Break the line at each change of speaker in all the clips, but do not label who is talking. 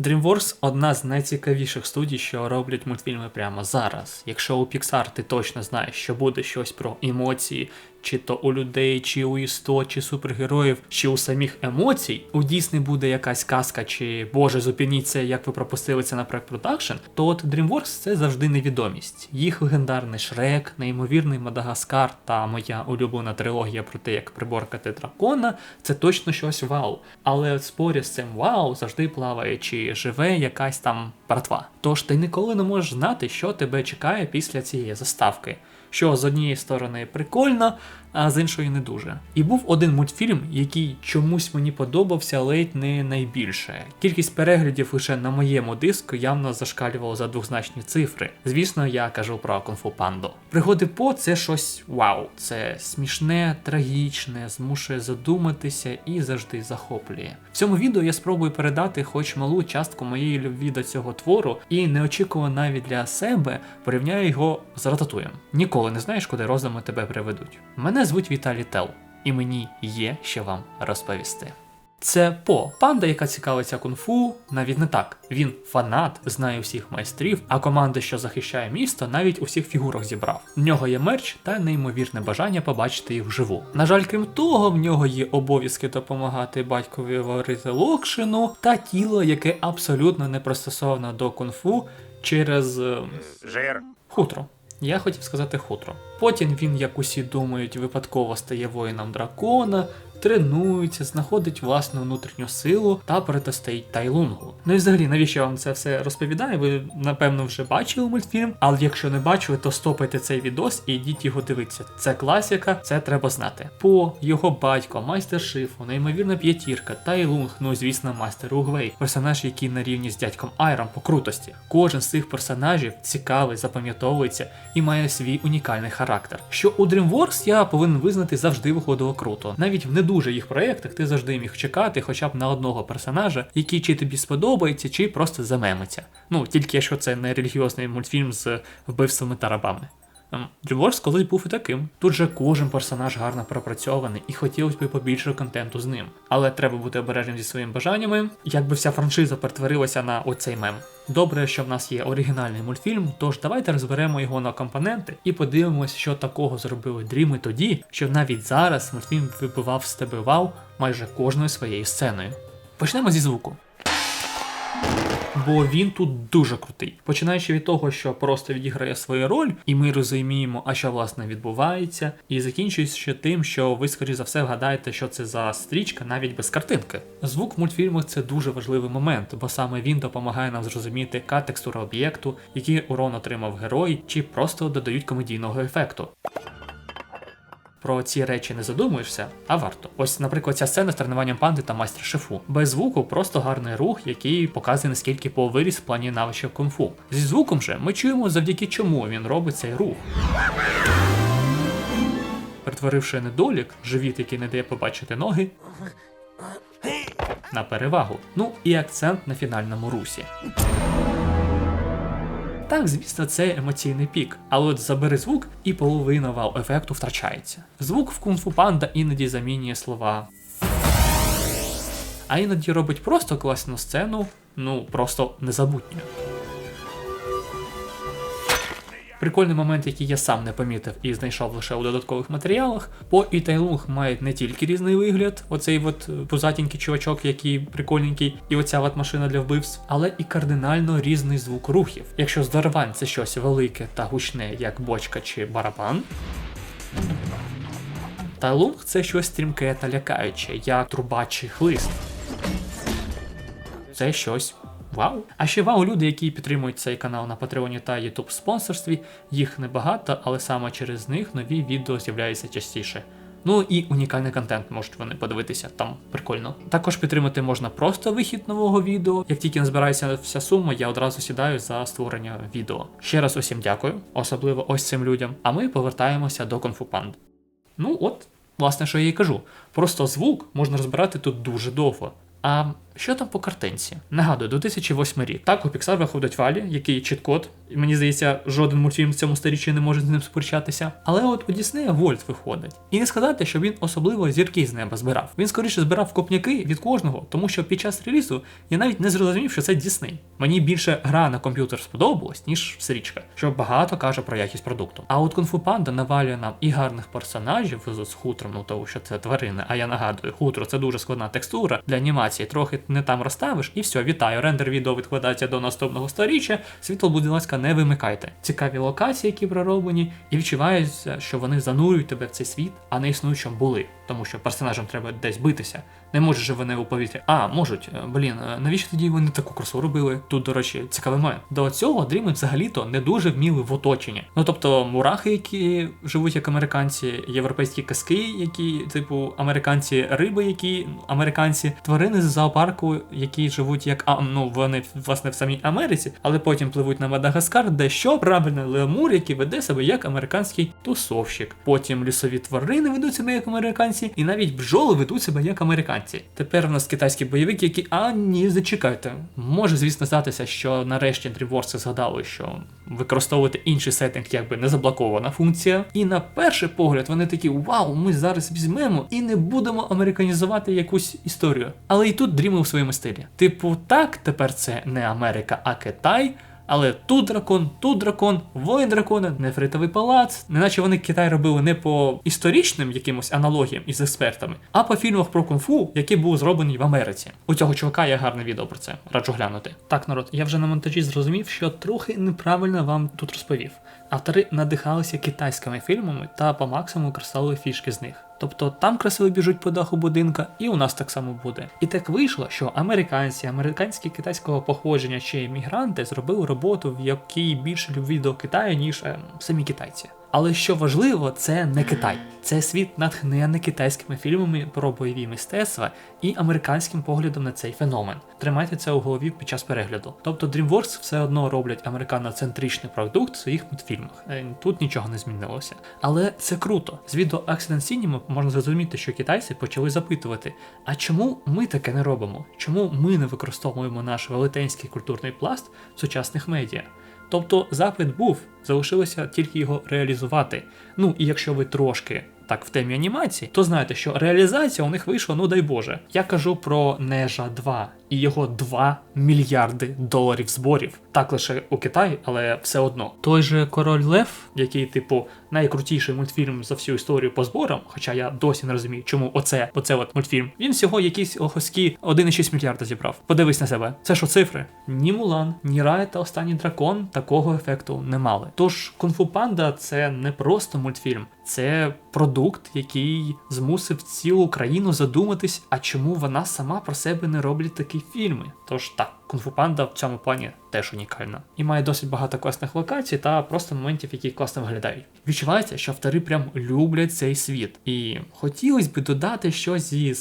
DreamWorks одна з найцікавіших студій, що роблять мультфільми прямо зараз. Якщо у Pixar ти точно знаєш, що буде щось про емоції, чи то у людей, чи у істот, чи супергероїв, чи у самих емоцій, у Дійсні буде якась казка, чи Боже, зупиніться, як ви пропустили це на проект то от DreamWorks це завжди невідомість. Їх легендарний Шрек, неймовірний Мадагаскар та моя улюблена трилогія про те, як приборкати дракона, це точно щось вау. Але от спорі з цим вау завжди плаває, чи живе якась там братва. Тож ти ніколи не можеш знати, що тебе чекає після цієї заставки. Що з однієї сторони прикольно, а з іншої не дуже. І був один мультфільм, який чомусь мені подобався ледь не найбільше. Кількість переглядів лише на моєму диску явно зашкалювала за двозначні цифри. Звісно, я кажу про Кунг-фу Панду. Пригоди по це щось вау. Це смішне, трагічне, змушує задуматися і завжди захоплює. В цьому відео я спробую передати хоч малу частку моєї любві до цього твору, і неочікувано навіть для себе порівняю його з рататуєм. Ніколи не знаєш, куди роздуми тебе приведуть. Мене звуть Віталій Тел, і мені є що вам розповісти. Це По, панда, яка цікавиться кунг-фу, навіть не так. Він фанат, знає всіх майстрів, а команда, що захищає місто, навіть у всіх фігурах зібрав. В нього є мерч та неймовірне бажання побачити їх вживу. На жаль, крім того, в нього є обов'язки допомагати батькові варити локшину та тіло, яке абсолютно не пристосоване до кунг-фу через е,
Жир.
хутро. Я хотів сказати хутро. Потім він, як усі думають, випадково стає воїном дракона, тренується, знаходить власну внутрішню силу та протистоїть Тайлунгу. Ну і взагалі, навіщо я вам це все розповідаю? Ви напевно вже бачили мультфільм, але якщо не бачили, то стопайте цей відос і йдіть його дивитися. Це класика, це треба знати. По його батько, майстер шифу, неймовірна п'ятірка, Тайлунг, ну звісно, майстер Угвей, персонаж, який на рівні з дядьком Айром по крутості. Кожен з цих персонажів цікавий, запам'ятовується і має свій унікальний характер. Що у DreamWorks я повинен визнати завжди виходило круто. Навіть в не дуже їх проєктах ти завжди міг чекати хоча б на одного персонажа, який чи тобі сподобається, чи просто замемиться. Ну тільки якщо це не релігіозний мультфільм з вбивствами та рабами. Ем, колись був і таким. Тут же кожен персонаж гарно пропрацьований і хотілося б побільше контенту з ним. Але треба бути обережним зі своїми бажаннями, якби вся франшиза перетворилася на оцей мем. Добре, що в нас є оригінальний мультфільм, тож давайте розберемо його на компоненти і подивимося, що такого зробили дріми тоді, що навіть зараз мультфільм вибивав з тебе вау майже кожною своєю сценою. Почнемо зі звуку. Бо він тут дуже крутий. Починаючи від того, що просто відіграє свою роль, і ми розуміємо, а що власне відбувається, і закінчуючи тим, що ви, скоріш за все, вгадаєте, що це за стрічка навіть без картинки. Звук в мультфільмах це дуже важливий момент, бо саме він допомагає нам зрозуміти, яка текстура об'єкту, який урон отримав герой, чи просто додають комедійного ефекту. Про ці речі не задумуєшся, а варто. Ось, наприклад, ця сцена з тренуванням панди та майстер шефу. Без звуку просто гарний рух, який показує наскільки По виріс в плані навичок кунг-фу. Зі звуком же ми чуємо завдяки чому він робить цей рух. Перетворивши недолік, живіт, який не дає побачити ноги, на перевагу. Ну і акцент на фінальному русі. Так, звісно, це емоційний пік, але от забери звук, і половина вау ефекту втрачається. Звук в кунг-фу панда іноді замінює слова. А іноді робить просто класну сцену, ну просто незабутньою. Прикольний момент, який я сам не помітив і знайшов лише у додаткових матеріалах. По і Тайлунг мають не тільки різний вигляд, оцей от е, пузатенький чувачок, який прикольненький, і оця от машина для вбивств, але і кардинально різний звук рухів. Якщо здоровань це щось велике та гучне, як бочка чи барабан. Тайлунг це щось стрімке та лякаюче, як труба чи хлист. Це щось Вау! А ще вау, люди, які підтримують цей канал на Патреоні та Ютуб спонсорстві, їх небагато, але саме через них нові відео з'являються частіше. Ну і унікальний контент можуть вони подивитися, там прикольно. Також підтримати можна просто вихід нового відео. Як тільки назбирається вся сума, я одразу сідаю за створення відео. Ще раз усім дякую, особливо ось цим людям. А ми повертаємося до конфупанд. Ну от, власне, що я і кажу. Просто звук можна розбирати тут дуже довго. А Що там по картинці? Нагадую, 2008 рік. Так, у Pixar виходить Валі, який чіткод. І мені здається, жоден мультфільм в цьому сторіччі не може з ним сперечатися. Але от у Діснея Вольт виходить. І не сказати, що він особливо зірки з неба збирав. Він скоріше збирав копняки від кожного, тому що під час релізу я навіть не зрозумів, що це Дісней. Мені більше гра на комп'ютер сподобалась, ніж стрічка, що багато каже про якість продукту. А от Кунг-фу Панда навалює нам і гарних персонажів з хутром, ну тому що це тварини. А я нагадую, хутро це дуже складна текстура для анімації. Трохи не там розставиш, і все, вітаю. Рендер відео відкладається до наступного сторіччя. Світло, будь ласка, не вимикайте. Цікаві локації, які пророблені, і відчувається, що вони занурюють тебе в цей світ, а не існують, що були. Тому що персонажам треба десь битися. Не може же вони у повітрі. А, можуть. Е, Блін, е, навіщо тоді вони таку красу робили? Тут, до речі, цікавий момент. До цього дріми взагалі-то не дуже вміли в оточенні. Ну тобто, мурахи, які живуть як американці, європейські казки, які, типу, американці, риби, які ну, американці, тварини з зоопарку, які живуть як а, ну вони власне в самій Америці, але потім пливуть на Мадагаскар, де що правильно лемур, який веде себе як американський тусовщик. Потім лісові тварини ведуть себе як американці, і навіть бджоли ведуть себе як американці. Тепер у нас китайські бойовики, які а ні, зачекайте. Може, звісно, здатися, що нарешті DreamWorks згадали, що використовувати інший сеттинг якби не заблокована функція. І на перший погляд вони такі: Вау, ми зараз візьмемо і не будемо американізувати якусь історію. Але і тут дрімив у своєму стилі. Типу, так, тепер це не Америка, а Китай. Але тут дракон, тут дракон, воїн дракона, нефритовий палац. Неначе вони Китай робили не по історичним якимось аналогіям із експертами, а по фільмах про кунг-фу, які були зроблені в Америці. У цього чувака є гарне відео про це. Раджу глянути. Так, народ, я вже на монтажі зрозумів, що трохи неправильно вам тут розповів. Автори надихалися китайськими фільмами та по максимуму красали фішки з них. Тобто там красиво біжуть по даху будинка, і у нас так само буде. І так вийшло, що американці, американські китайського походження чи емігранти зробили роботу, в якій більше любві до Китаю, ніж е, самі китайці. Але що важливо, це не Китай. Це світ натхнений китайськими фільмами про бойові мистецтва і американським поглядом на цей феномен. Тримайте це у голові під час перегляду. Тобто DreamWorks все одно роблять американоцентричний продукт в своїх мультфільмах. Е, Тут нічого не змінилося. Але це круто. З відео Accident Cinema можна зрозуміти, що китайці почали запитувати: а чому ми таке не робимо? Чому ми не використовуємо наш велетенський культурний пласт в сучасних медіа? Тобто запит був, залишилося тільки його реалізувати. Ну і якщо ви трошки так в темі анімації, то знаєте, що реалізація у них вийшла, ну дай Боже. Я кажу про Нежа 2 і його 2 мільярди доларів зборів. Так лише у Китаї, але все одно. Той же Король Лев, який, типу, найкрутіший мультфільм за всю історію по зборам, хоча я досі не розумію, чому оце, оце от мультфільм, він всього якісь охоські 1,6 мільярда зібрав. Подивись на себе. Це що цифри? Ні Мулан, ні Рай та останній дракон такого ефекту не мали. Тож Кунг-фу Панда це не просто мультфільм, це продукт, який змусив цілу країну задуматись, а чому вона сама про себе не роблять фільми. Тож так, Кунг-фу Панда в цьому плані теж унікальна. І має досить багато класних локацій та просто моментів, які класно виглядають. Відчувається, що автори прям люблять цей світ. І хотілося б додати щось зі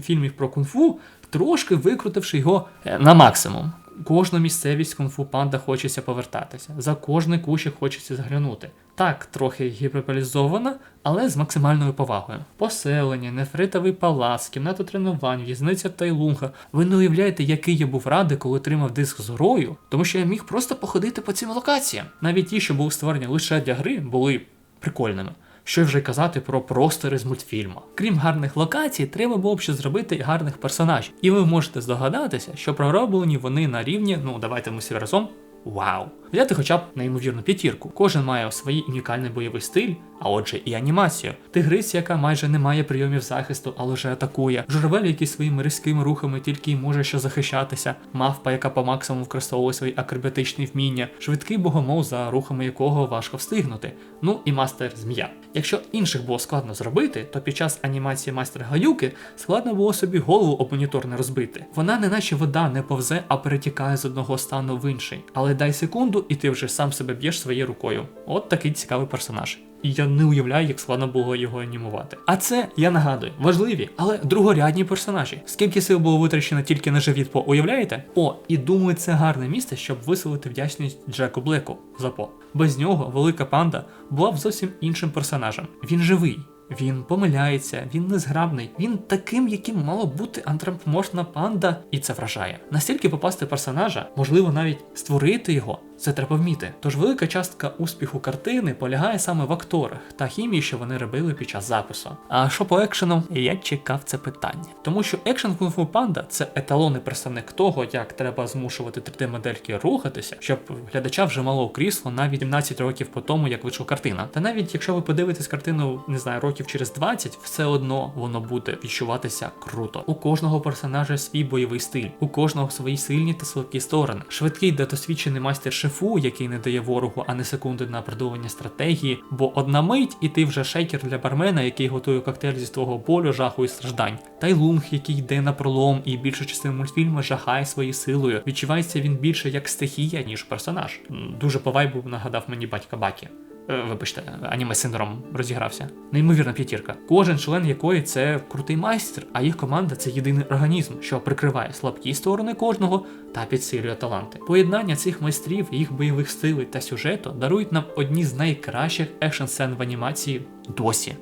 фільмів про кунг-фу, трошки викрутивши його е, на максимум. Кожну місцевість кунг-фу панда хочеться повертатися, за кожний кущик хочеться заглянути. Так, трохи гіперболізована, але з максимальною повагою. Поселення, нефритовий палац, кімната тренувань, в'язниця Тайлунга. Ви не уявляєте, який я був радий, коли отримав диск з грою, тому що я міг просто походити по цим локаціям. Навіть ті, що були створені лише для гри, були прикольними. Що вже казати про простори з мультфільму. Крім гарних локацій, треба було б ще зробити гарних персонажів. І ви можете здогадатися, що пророблені вони на рівні, ну давайте ми всі разом. Вау! Взяти хоча б неймовірну п'ятірку. Кожен має свій унікальний бойовий стиль, а отже, і анімацію. Тигриць, яка майже не має прийомів захисту, але вже атакує. Журавель, який своїми різкими рухами тільки й може що захищатися, мавпа, яка по максимуму використовує свої акробатичні вміння, швидкий богомол, за рухами якого важко встигнути. Ну і мастер змія. Якщо інших було складно зробити, то під час анімації майстра Гаюки складно було собі голову об монітор не розбити. Вона, не наче вода, не повзе, а перетікає з одного стану в інший. Але дай секунду, і ти вже сам себе б'єш своєю рукою. От такий цікавий персонаж. І я не уявляю, як складно було його анімувати. А це, я нагадую, важливі, але другорядні персонажі. Скільки сил було витрачено тільки на живіт по, уявляєте? О, і думаю, це гарне місце, щоб висловити вдячність Джеку Блеку за по. Без нього велика панда була б зовсім іншим персонажем. Він живий. він помиляється, він незграбний, він таким, яким мало бути антропоморфна панда, і це вражає. Настільки попасти персонажа, можливо, навіть створити його. Це треба вміти. Тож велика частка успіху картини полягає саме в акторах та хімії, що вони робили під час запису. А що по екшену? Я чекав це питання. Тому що екшен Kung Fu Panda – це еталонний представник того, як треба змушувати 3D-модельки рухатися, щоб глядача вже мало крісло навіть 17 років по тому, як вийшла картина. Та навіть якщо ви подивитесь картину, не знаю, років через 20, все одно воно буде відчуватися круто. У кожного персонажа свій бойовий стиль, у кожного свої сильні та слабкі сторони. Швидкий досвідчений майстер шефу, який не дає ворогу, а не секунди на придумання стратегії, бо одна мить, і ти вже шейкер для бармена, який готує коктейль зі свого болю, жаху і страждань. Тайлунг, який йде на пролом, і більшу частину мультфільму жахає своєю силою. Відчувається він більше як стихія, ніж персонаж. Дуже по вайбу нагадав мені батька Бакі. Е, Вибачте, аніме синдром розігрався. Неймовірна п'ятірка. Кожен член якої це крутий майстер, а їх команда це єдиний організм, що прикриває слабкі сторони кожного та підсилює таланти. Поєднання цих майстрів, їх бойових стилей та сюжету дарують нам одні з найкращих екшн сцен в анімації досі.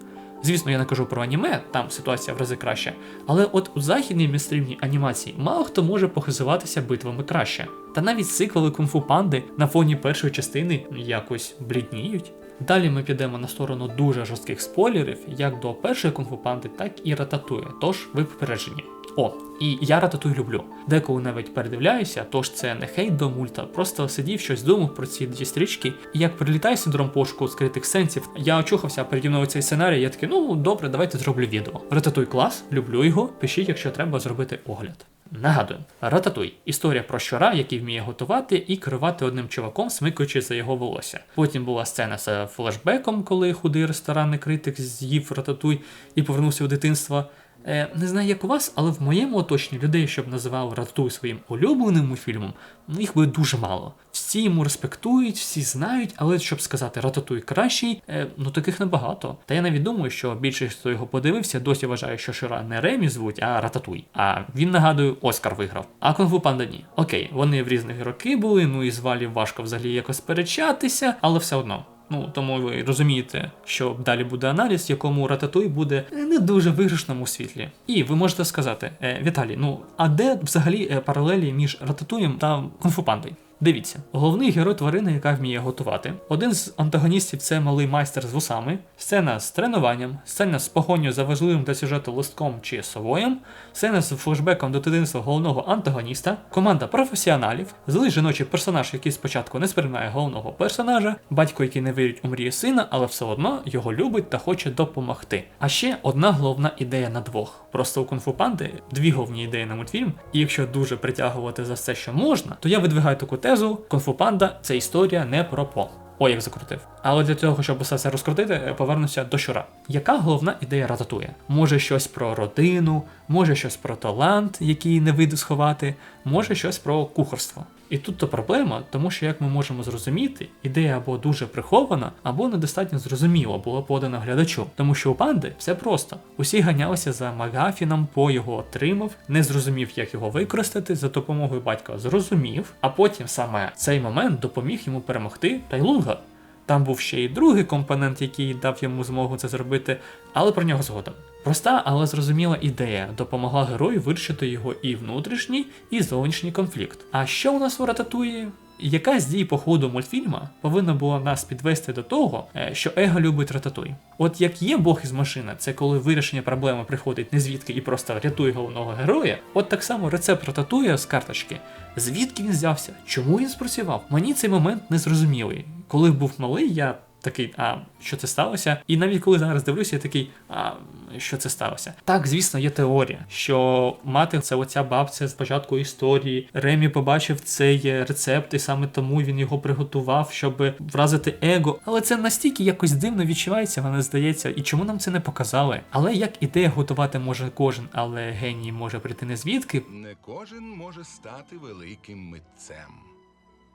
Звісно, я не кажу про аніме, там ситуація в рази краще. Але от у західній містрівній анімації мало хто може похизуватися битвами краще. Та навіть сиквели кунг-фу панди на фоні першої частини якось блідніють. Далі ми підемо на сторону дуже жорстких спойлерів, як до першої кунг-фу панди, так і рататує. Тож ви попереджені. О, і я рататуй люблю. Деколи навіть передивляюся, тож це не хейт до мульта, просто сидів щось думав про ці дві стрічки. І як прилітає синдром пошуку скритих сенсів, я очухався переді мною цей сценарій. Я такий, ну добре, давайте зроблю відео. Рататуй клас, люблю його. Пишіть, якщо треба зробити огляд. Нагадую, Рататуй історія про щура, який вміє готувати і керувати одним чуваком, смикаючи за його волосся. Потім була сцена з флешбеком, коли худий ресторанний критик з'їв рататуй і повернувся у дитинство. Е, не знаю, як у вас, але в моєму оточенні людей, щоб називав Рататуй своїм улюбленим мультфільмом, ну їх буде дуже мало. Всі йому респектують, всі знають, але щоб сказати Рататуй кращий, е, ну таких небагато. Та я навіть думаю, що більшість, хто його подивився, досі вважає, що Шира не Ремі звуть, а Рататуй. А він нагадую, Оскар виграв. А Кунг-фу Панда ні. Окей, вони в різних роки були, ну і з важко взагалі якось перечатися, але все одно. Ну, тому ви розумієте, що далі буде аналіз, якому рататуй буде не дуже виграшному світлі. І ви можете сказати, е, Віталій, ну а де взагалі е, паралелі між рататуєм та кунфу-пандою? Дивіться, головний герой тварини, яка вміє готувати. Один з антагоністів це малий майстер з вусами, сцена з тренуванням, сцена з погоню за важливим для сюжету листком чи совоєм, сцена з флешбеком до дитинства головного антагоніста, команда професіоналів, злий жіночий персонаж, який спочатку не сприймає головного персонажа, батько, який не вірить у мрії сина, але все одно його любить та хоче допомогти. А ще одна головна ідея на двох. Просто у кунг-фу панди дві головні ідеї на мультфільм, і якщо дуже притягувати за все, що можна, то я видвигаю таку тезу: кунг-фу панда це історія не про по. О, як закрутив. Але для того, щоб усе це розкрутити, е, повернуся до щура. Яка головна ідея рататує? Може щось про родину, може щось про талант, який не вийде сховати, може щось про кухарство. І тут то проблема, тому що як ми можемо зрозуміти, ідея або дуже прихована, або недостатньо зрозуміло була подана глядачу. Тому що у панди все просто. Усі ганялися за Магафіном, по його отримав, не зрозумів, як його використати, за допомогою батька зрозумів, а потім саме цей момент допоміг йому перемогти Тайлунга. Там був ще й другий компонент, який дав йому змогу це зробити, але про нього згодом. Проста, але зрозуміла ідея допомогла герою вирішити його і внутрішній, і зовнішній конфлікт. А що у нас у рататуї? Яка з дій по ходу мультфільма повинна була нас підвести до того, е, що Его любить рататуй? От як є Бог із машина, це коли вирішення проблеми приходить не звідки і просто рятує головного героя. От так само рецепт рататує з карточки. Звідки він взявся? Чому він спрацював? Мені цей момент не зрозумілий. Коли був малий, я такий, а що це сталося? І навіть коли зараз дивлюся, я такий, а що це сталося? Так, звісно, є теорія, що мати це оця бабця з початку історії. Ремі побачив цей рецепт, і саме тому він його приготував, щоб вразити его. Але це настільки якось дивно відчувається, мене здається, і чому нам це не показали? Але як ідея готувати може кожен, але геній може прийти не звідки,
Не кожен може стати великим митцем,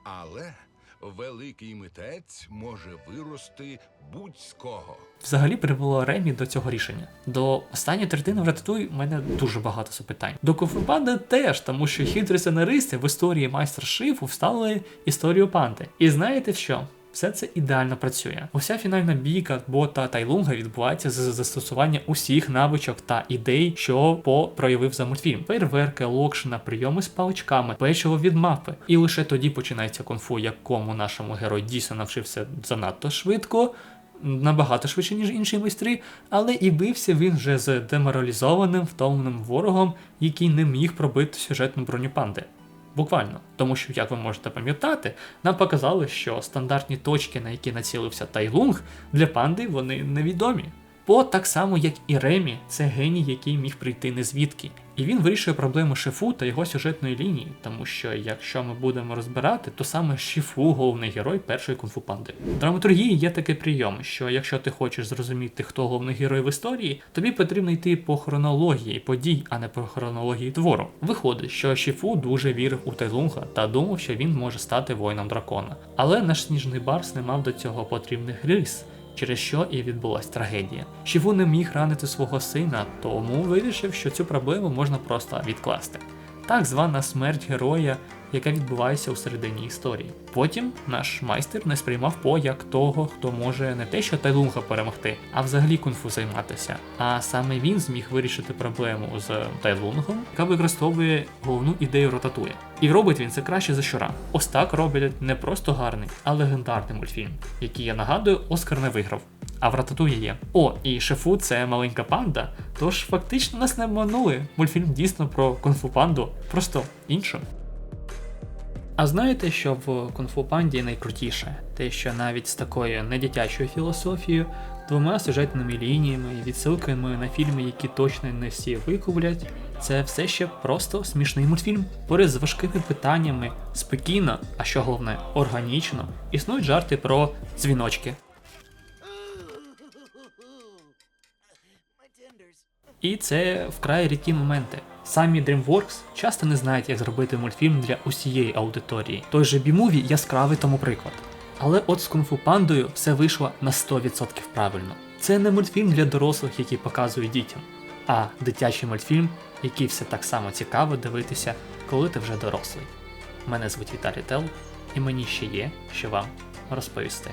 але великий митець може вирости будь-з кого.
взагалі привело Ремі до цього рішення. До останньої третини в Рататуй у мене дуже багато запитань. До Кунфу-панди теж, тому що хитрі сценаристи в історії майстер шифу вставили історію панди. І знаєте що? Все це ідеально працює. Уся фінальна бійка бота Тайлунга відбувається з застосування усіх навичок та ідей, що по проявив за мультфільм: фейерверки, локшина, прийоми з паличками, печиво від мапи. І лише тоді починається конфу, якому нашому герой дійсно навчився занадто швидко. Набагато швидше, ніж інші майстри, але і бився він вже з деморалізованим, втомленим ворогом, який не міг пробити сюжетну броню панди. Буквально, тому що, як ви можете пам'ятати, нам показали, що стандартні точки, на які націлився Тайлунг, для панди вони невідомі. По так само, як і Ремі, це геній, який міг прийти не звідки. І він вирішує проблему Шифу та його сюжетної лінії, тому що якщо ми будемо розбирати, то саме Шифу головний герой першої кунг-фу панди. В драматургії є такий прийом, що якщо ти хочеш зрозуміти, хто головний герой в історії, тобі потрібно йти по хронології подій, а не по хронології твору. Виходить, що Шіфу дуже вірив у Тайлунга та думав, що він може стати воїном дракона. Але наш сніжний барс не мав до цього потрібних рис через що і відбулась трагедія. Шіву не міг ранити свого сина, тому вирішив, що цю проблему можна просто відкласти. Так звана смерть героя, яка відбувається у середині історії. Потім наш майстер не сприймав по як того, хто може не те, що Тайлунга перемогти, а взагалі кунг-фу займатися. А саме він зміг вирішити проблему з Тайлунгом, яка використовує головну ідею рататуя. І робить він це краще за щора. Ось так роблять не просто гарний, а легендарний мультфільм, який я нагадую, Оскар не виграв. А в Рататуї є. О, і шефу це маленька панда. Тож фактично нас не обманули. Мультфільм дійсно про кунг-фу панду, просто іншу. А знаєте, що в кунг-фу панді найкрутіше? Те, що навіть з такою недитячою філософією, двома сюжетними лініями, і відсилками на фільми, які точно не всі викублять, це все ще просто смішний мультфільм. Поряд з важкими питаннями, спокійно, а що головне, органічно, існують жарти про дзвіночки. І це вкрай рідкі моменти. Самі DreamWorks часто не знають, як зробити мультфільм для усієї аудиторії. Той же B-Movie яскравий тому приклад. Але от з кунг-фу пандою все вийшло на 100% правильно. Це не мультфільм для дорослих, який показують дітям, а дитячий мультфільм, який все так само цікаво дивитися, коли ти вже дорослий. Мене звуть Віталій Тел, і мені ще є, що вам розповісти.